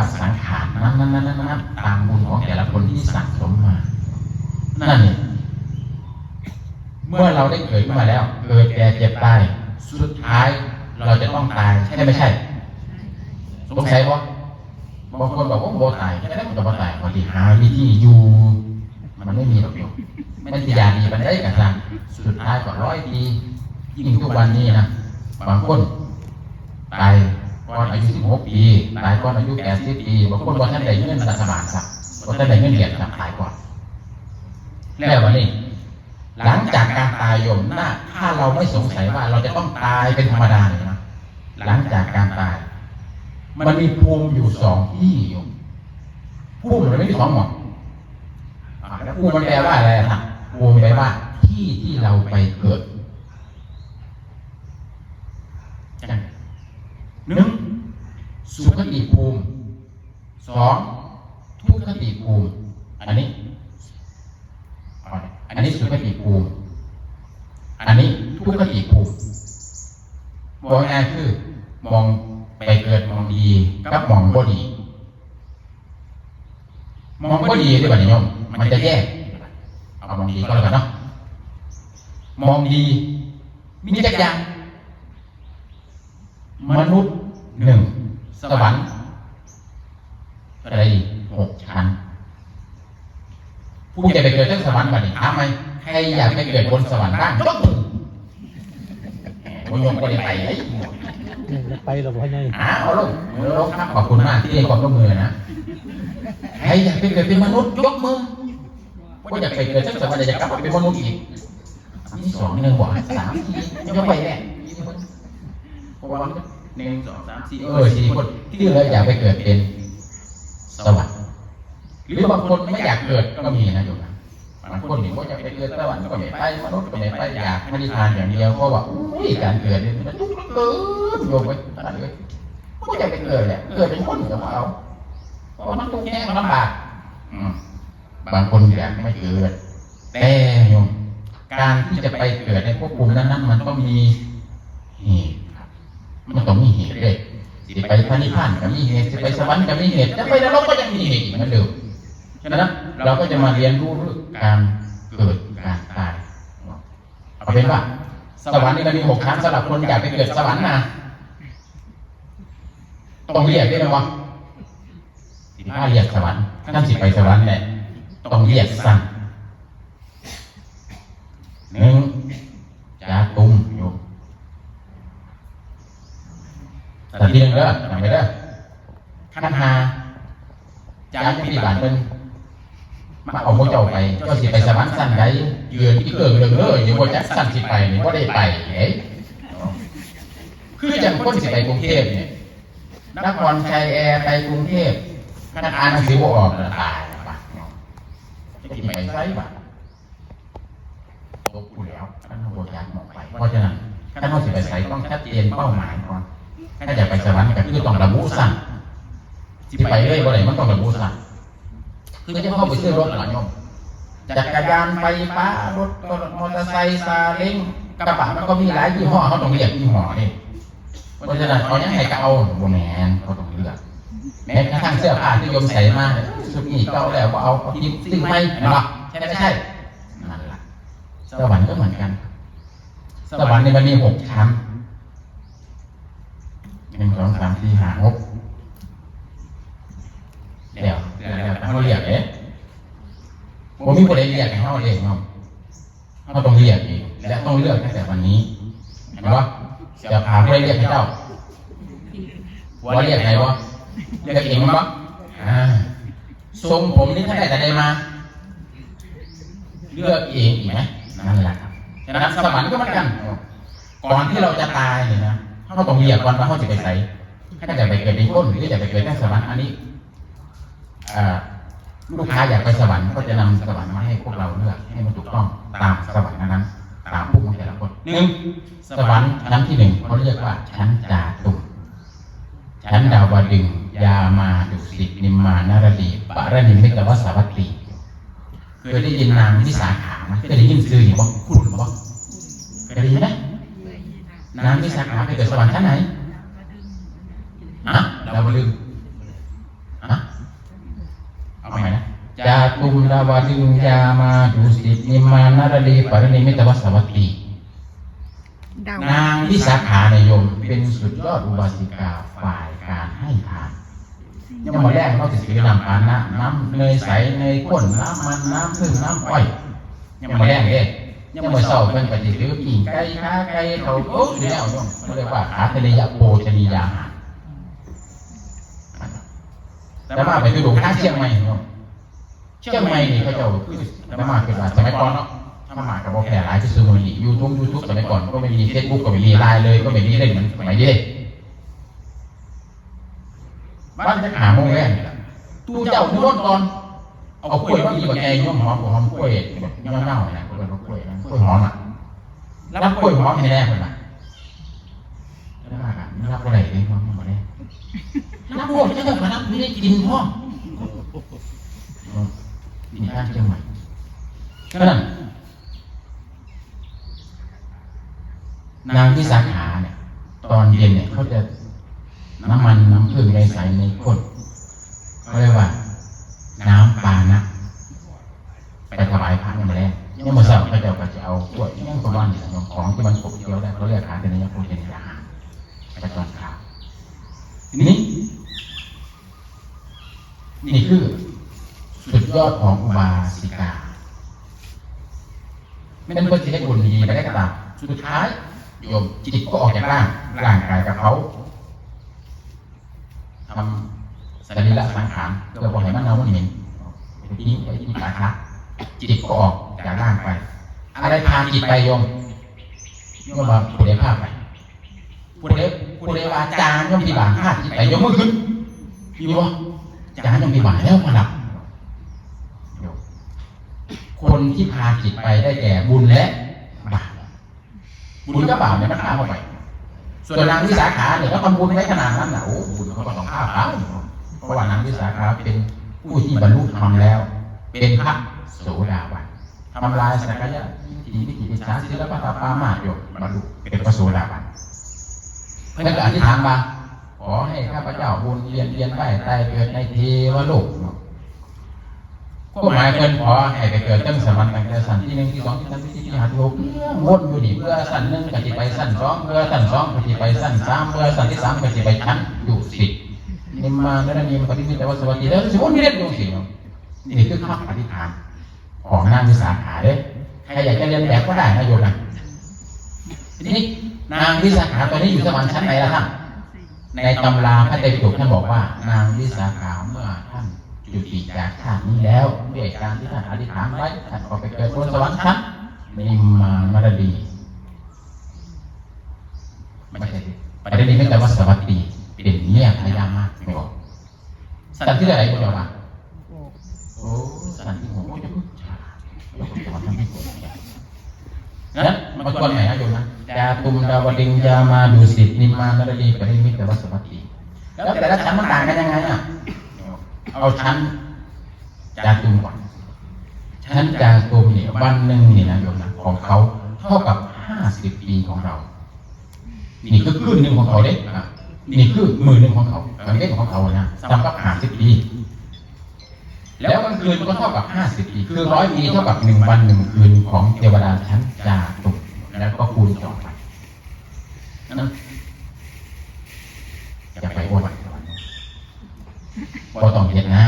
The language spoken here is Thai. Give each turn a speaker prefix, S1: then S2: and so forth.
S1: ว่าสังขารนั้นนั้นนั้นนั้นตามบุญของแต่ละคนที่สั่งสมมานั่นนี่เมื่อเราได้เกิดขึ้นมาแล้วเกิดแก่เจ็บตายสุดท้าย เราจะต้องตายใช่ไม่ใช่สงสัยปะบางคนบอกว่าโบตายแค่นั้นมันจะโบตายวันที่หาวิธีอยู่มันไม่มีหรอกโยมไม่ได้ยาดีมันได้กันสังสุดท้ายก็ร้อยปียิ่งทุกวันนี้นะบางคนตาย ก่อนอายุสิบหกปีตายก่อนอายุแปดสิบปีบางคนบอกท่านได้เงินรัฐบาลสักบอกท่านได้เงินเหรียญสักตายก่อนแล้ววันนี้ หลังจากการตายโยมนะถ้าเราไม่สงสัยว่าเราจะต้องตายเป็นธรรมดาเลยนะหลังจากการตาย มันมีภูมิอยู่สองที่โยมภูมิมันไม่มีสองหมดอ่าแล้วภูมิมันแปลว่าอะไรนะภูมิแปลว่าที่ที่เราไปเกิดหนึ่งสุข ติภูมิสองทุกขติภูมิ อันนี้ อันนี้สุขติภูมิ อันนี้ทุกขติภูมิมองง่ายคือ มองไปเกิดมองดีกับมองบ่ดี มองบ่ดีด้วยบัดนี้โยมมันจะแยกเอามองดีก็แล้วกันเนาะมองดีมีจักอย่างมนุษย์หนึ่ง สวรรค์อะไรอีกหกชั้นผู้จะไปเกิดที่สวรรค์บัดนี้ถามไหมใครอยากไปเกิดบนสวรรค์บ้างยกมือโอ้ยโยมก็ได้ไปไอ้
S2: ไปหรอพ่อใหญ่
S1: อ้าวลูกมือลงครับขอบคุณมากที่ให้ความร่วมมือนะใครอยากไปเกิดเป็นมนุษย์ยกมือว่าอยากไปเกิดที่สวรรค์อยากกลับมาเป็นมนุษย์อีกนี่สองหนึ่งหัวสามสี่ยกไปแน่เพราะว่า
S3: หนึ่งสองสามสี่
S1: เออสี่คนที่เหลืออยากไปเกิดเป็นสวรรค์หรือบางคนไม่อยากเกิดก็มีนะโยมนะบางคนเห็นว่าจะไปเกิดสวรรค์ก็ไม่ไปมนุษย์ก็ไม่ไปอยากไม่ได้ทานอย่างเดียวเพราะว่าอุ้ยการเกิดนี่มันทุกข์เหลือเกินโยมไปขนาดเลยก็จะไปเกิดแหละเกิดเป็นคนเหมือนเราเพราะมันทุกข์แย่มันลำบากอืมบางคนอยากไม่เกิดแต่โยมการที่จะไปเกิดในภพภูมินั้นๆมันต้องมีเหตุครับ มันต้องมีเหตุเลยจะไปพระนิพพานก็มีเหตุจะไปสวรรค์ก็มีเหตุจะไปนรกก็ยังมีเหตุเหมือนเดิมฉะนั้นเราก็จะมาเรียนรู้เรื่องการเกิดการตายเอาเป็นว่าสวรรค์นี่มันมีหกชั้นสำหรับคนอยากไปเกิดสวรรค์นะต้องเรียกได้ไหมวะถ้าเรียกสวรรค์ท่านสิไปสวรรค์เนี่ต้องเรียกสั่งหนึ่งจาตุมโยมแต่ ที่หนึ่งเด้อจำไว้เด้อขั้นหาจางปฏิบัติเป็นมาเอาพวกเจ้าไป เจ้าสิไปสวรรค์สั้นใดยืนที่เกิงเรื่องเลยอยู่บนจักสั้นสิไปนี่ก็ได้ไปเอ้ยคือจังคนสิไปกรุงเทพเนี่ยนครชัยแอร์ไปกรุงเทพขนาดอ่านหนังสือบ่ออกแล้วตายแล้วปะจะกินไปไซบะตกกูแล้วท่านโบอยากมองไป เพราะฉะนั้นท่านว่าสิไปใส่ต้องชัดเจนเป้าหมายก่อน ถ้าอยากไปสวรรค์ก็คือต้องระบุสั้นสิไปเรื่อยบ่ได้มันต้องระบุสั่งคือจะเข้าไปซื้อรถหลายยมจักรยานไฟฟ้ารถมอเตอร์ไซค์ซาเล้งกระบะมันก็มีหลายยี่ห้อเขาต้องเรียกยี่ห้อนี่เพราะฉะนั้นเขายังให้ก็เอาบ่แมนเขาต้องเลือกแม้กระทั่งเสื้อผ้าที่โยมใส่มาสุดนี่เก่าแล้วก็เอาเอาที่ซื้อไม่เนาะใช่ไหมใช่นั่นแหละสวรรค์ก็เหมือนกัน สวรรค์นี่มันมีหกชั้น งสองสามสี่ห้าหกเดี๋ยวเดี๋ยวเดี๋ยวเขาเรียกเอ๊ะผมมีคนเรียกให้เขาเองเนาะเขาต้องเรียกเองและต้องเลือกตั้งแต่วันนี้เห็นปะจะพาเพื่อเรียกให้เจ้าว่าเรียกไงวะเรียกเองมั้งอ่าทรงผมนี่ท่านได้แต่ใดมา เลือกเองอีกไหมนั่นแหละครับฉะนั้นสวรรค์ก็เหมือนกัน ก่อนที่เราจะตายเนี่ยนะ เขาต้องเรียกก่อนว่าเขาจะไปใส่ถ้าจะไปเกิดในก้นหรือจะไปเกิดในสวรรค์อันนี้ลูกค้าอยากไปสวรรค์ก็จะนำสวรรค์มาให้พวกเราเลือกให้มันถูกต้องตามสวรรค์นั้นตามผู้ของแต่ละคนหนึ่งสวรรค์ชั้นที่หนึ่งเขาเรียกว่าชั้นจาตุชั้นดาวดึงยามาดุสิตนิมมานารดีปะระนิมิตวสาวัตถีเคยได้ยินนามวิสาขาไหมเคยได้ยินชื่ออยู่บ่คุณบ่เคยได้ยินไหม นามวิสาขาไปเกิดสวรรค์ชั้นไหนฮะดาวดึงส์จาตุมดาวดึงยามาดุสิตนิมานารดีปรินิมิตวสวัตตี
S3: ดาวนา
S1: งวิสาขาในยม เป็นสุดยอดอุบาสิกาฝ่ายการให้ทานยังมาแรกเขาจะซื้อนำปานะน้ำเนยใสเนยข้นน้ำมันน้ำพึ่งน้ำอ้อยยังมาแรกเด้ยั งมาเศร้าเป็นปฏิริยกิ่งไก่ขาไก่เขาโอ้ยแล้วยเขาเรียกว่าอาทะเลยะโภชนียาแต่ว่าไปคือหลวงท่าเชียงใหม่เนาะเชียงใหม่นี่เขาจ้าคือแต่มาเป็นว่าสมัยก่อนเนาะถ้ามากับโบแพร่หลายที่ซื้อมันนี่ยูทูบยูทูบสมัยก่อนก็ไม่มีเฟซบุ๊กก็ไม่มีไลน์เลยก็ไม่มีเล่นเหมือนสมัยนี้เลยบ้านจะหาโมงแรกนี่แหละตู้เจ้าตู้รถก่อน เอากล้วยมาดีกว่าแกย่อมหอมหอมกล้วยแบบเน่าๆนะกล้วยกล้วยกล้วยหอมอะรับกล้วยหอมให้แน่คนละแล้วมากันรับอะไรเลยหอมหมดเลยรับพวกเจ้าก็รับไม่ได้กินพ่อนี่ข้างเชียงใหม่ก็นั่นนางที่สาขาเนี่ย ตอนเย็นเนี่ยเขาจะน้ำมันน้ำผึ้งในใส่ในข้นเขาเรียกว่า น้ำปานะไปถวายพระนี่มาแล้วยังมาเสาร์พระเจ้าก็จะเอากล้วยยังประมาณนี้ของที่มันขบเคี้ยวได้เขาเรียกขาเป็นยาโพธิยาหารไปตอนเช้านี่นี่คือสุดยอดของอุบาสิกาไม่เป็นคนที่ได้บุญดีไปได้กระตามสุดท้ายโยมจิตก็ออกจากร่างร่างกายกับเขาทำสรีระสังขารเพื่อบอกให้มัน เน่ามันเหม็นทิ้งไปที่ขาคะจิตก็ออกจากร่างไป อะไรพาจิตไปโยมโยมมาผู้ใดพาไปผู้ใดผู้ใดว่าจางโยมพิบาลพาจิตไปโยมเมื่อขึ้นมีบ่จางโยมพิบาลแล้วมาหลับคนที่พาจิตไปได้แก่บุญและบาปบุญกับบาปเนี่ยมันพาเข้าไป ส่วนนางวิสาขาเนี่ยก็ทำบุญไว้ขนาดนั้นนะโอ้บุญเขาก็ต้องฆ่าเขาเพราะว่านางวิสาขาเป็น ผู้ที่บรรลุธรรมแล้ว เป็นพระโสดาบันทำลายสักยะทีวิจิปิชาศิลปะตาปามาโยบรรลุเป็นพระโสดาบันเพื่อนก็อธิษฐานมาขอให้ข้าพเจ้าบุญเรียนเรียนได้ใต้เกิดในเทวโลกก็หมายเพิ่นขอให้ไปเกิดตั้งสมันตั้งแต่สันที่หนึ่งที่สองที่สามที่สี่ที่ห้าที่หกวนอยู่นี่เพื่อสันหนึ่งก็จะไปสันสองเพื่อสันสองก็จะไปสันสามเพื่อสันที่สามก็จะไปชั้นอยู่สิบ นิมมานนนิมปฏิมิตวสวัสดีแล้วสิวนมีเล่นดวงสินี่คือคำอธิฐานของนางวิสาขาเด้ใครอยากจะเรียนแบบก็ได้นะโยมนะทีนี้นางวิสาขาตอนนี้อยู่สวรรค์ชั้นไหนล่ะท่านในตำราพระไตรปิฎกท่านบอกว่า นางวิสาขาเมื่อท่านจุติจากชาตินี้แล้วด้วยการที่ท่านอธิษฐานไว้ท่านก็ไปเกิดบนสวรรค์ชั้นนิมมานมรดีไม่ใช่ประเด็นนี้ไม่แต่ว่าสวัสดีเป็นเนี่ยพยามากไม่บอก สันที่ไหนคุณเจ้าว่าโอ้สันที่หัวโอ้ยจะพึ่งชาอย่าพึ่งสอนท่านไม่กดนั้นมันก็ไหนนะโยมนะจาตุมดาวดิงยามาดุสิตนิมมานรดีปริมิตรวัสวัตตีแล้วแต่ละชั้นมันต่างกันยังไงอะเอาชั้นจาตุมก่อนชั้นจาตุมเนี่ยวันหนึ่งนี่นะโยมนะของเขาเท่ากับห้าสิบปีของเรา นี่คือครึ่งหนึ่งของเขาเด็กอะ นี่คือหมื่นหนึ่งของเขามันเล็กของเขานะจำกับห้าสิบปี แล้วกลางคืนก็เท่ากับห้าสิบปี คือร้อยปีเท่ากับหนึ่งวันหนึ่งคืนของเทวดาชั้นจาตุมแล้วก็คูณต่อไปนั่นจะไปโอ้วันพอต้องเห็นหน้า